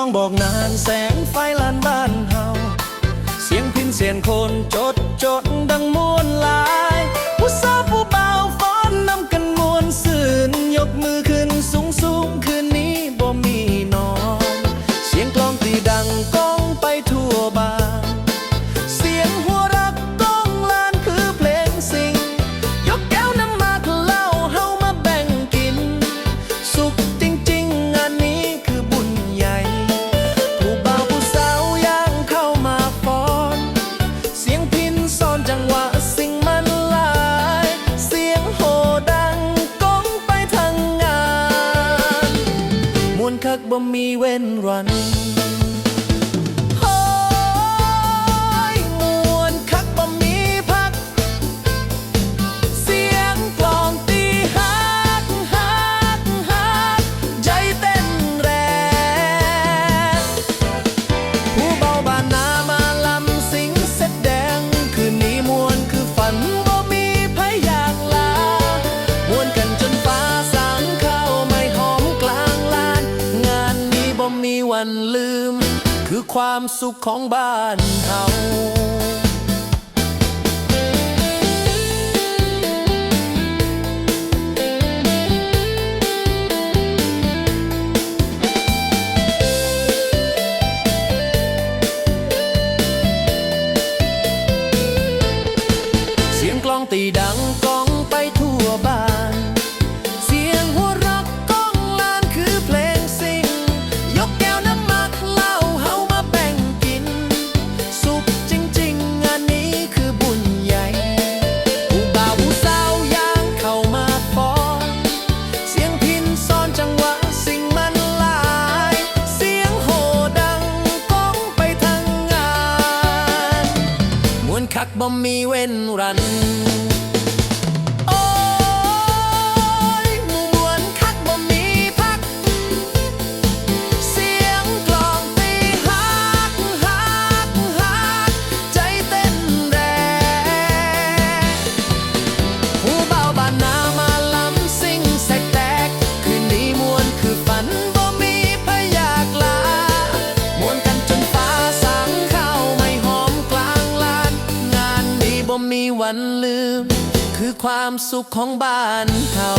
องบอกนานแสงไฟลานบ้านเฮา เสียงพินเสียงคนจดจดดังมวนลา บ่มีเว้นวันันลืม คือความสุขของบ้านเฮาเสียงกลองตีดังก็ บ่มีเว้นรัน วันลืม คือความสุขของบ้านเขา